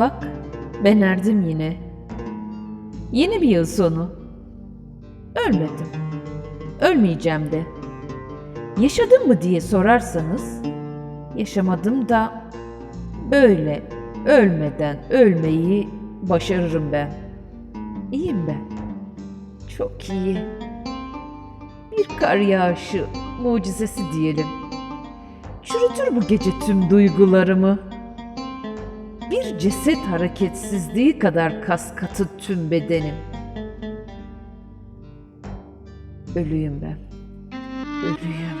Bak, ben erdim yine. Yeni bir yıl sonu. Ölmedim. Ölmeyeceğim de. Yaşadım mı diye sorarsanız, yaşamadım da böyle ölmeden ölmeyi başarırım ben. İyiyim ben. Çok iyi. Bir kar yağışı mucizesi diyelim. Çürütür bu gece tüm duygularımı. Bir ceset hareketsizliği kadar kas katı tüm bedenim. Ölüyüm ben. Ölüyüm.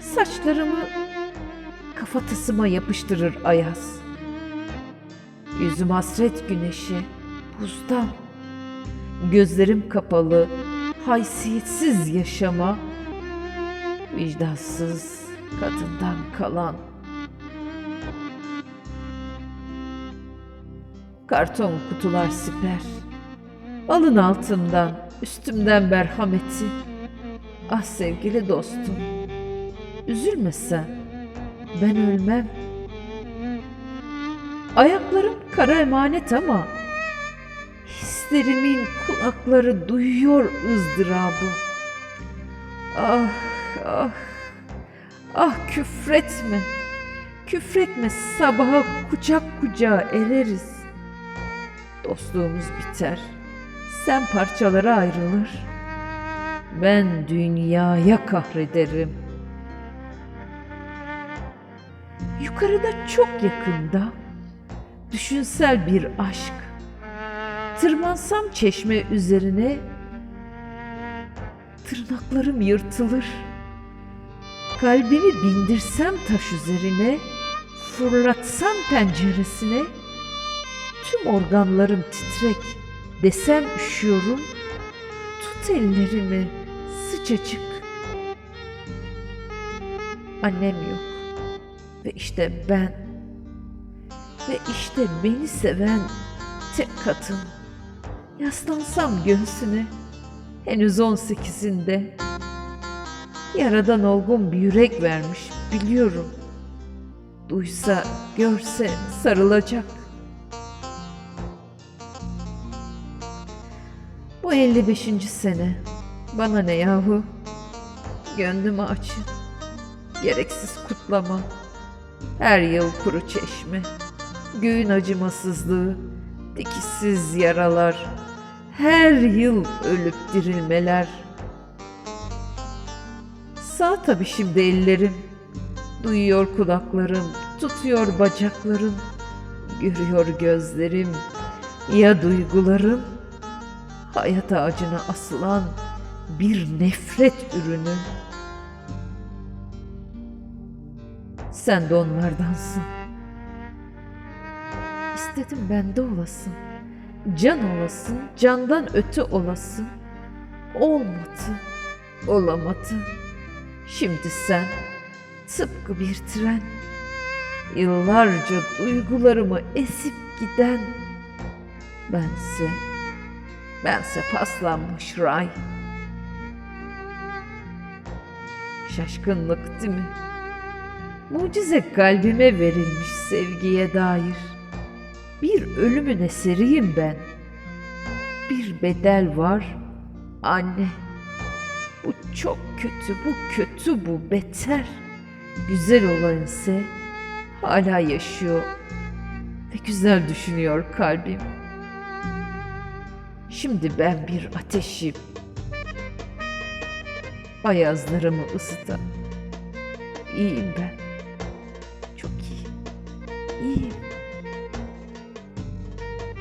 Saçlarımı kafatasıma yapıştırır ayaz. Yüzüm hasret güneşi, buzdan. Gözlerim kapalı, haysiyetsiz yaşama, vicdansız kadından kalan. Karton kutular siper. Alın altından, üstümden merhameti. Ah sevgili dostum, üzülme sen, ben ölmem. Ayaklarım kara emanet ama hislerimin kulakları duyuyor ızdırabı. Ah ah ah küfretme. Küfretme sabaha kucak kucağa ereriz. Dostluğumuz biter. Sen parçalara ayrılır. Ben dünyaya kahrederim. Yukarıda çok yakında düşünsel bir aşk. Tırmansam çeşme üzerine tırnaklarım yırtılır. Kalbimi bindirsem taş üzerine, fırlatsam penceresine, tüm organlarım titrek desem üşüyorum, tut ellerimi sıcacık. Annem yok ve işte ben ve işte beni seven tek kadın. Yaslansam göğsüne henüz on sekizinde. Yaradan olgun bir yürek vermiş biliyorum. Duysa, görse sarılacak. Bu 55. sene. Bana ne yahu? Gönlümü açın. Gereksiz kutlama. Her yıl kuru çeşme. Göğün acımasızlığı. Dikişsiz yaralar. Her yıl ölüp dirilmeler. Sağ tabii şimdi ellerim. Duyuyor kulaklarım, tutuyor bacaklarım, görüyor gözlerim. Ya duygularım? Hayat ağacına asılan bir nefret ürünü. Sen de onlardansın. İstedim bende olasın. Can olasın, candan öte olasın. Olmadı, olamadı. Şimdi sen tıpkı bir tren. Yıllarca duygularımı esip giden. Bense, bense paslanmış ray. Şaşkınlık değil mi? Mucize kalbime verilmiş sevgiye dair. Bir ölümün eseriyim ben. Bir bedel var, anne. Bu çok kötü, bu kötü, bu beter. Güzel olan ise hala yaşıyor ve güzel düşünüyor kalbim. Şimdi ben bir ateşim. Ayazlarımı ısıtan. İyiyim ben. Çok iyi. İyiyim.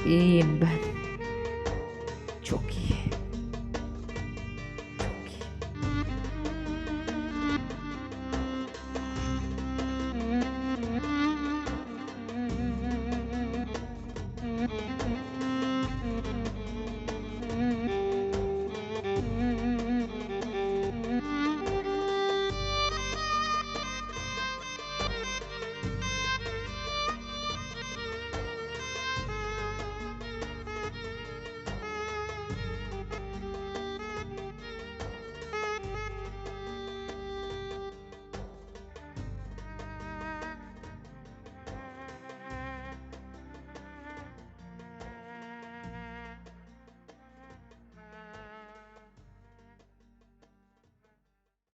İyiyim ben.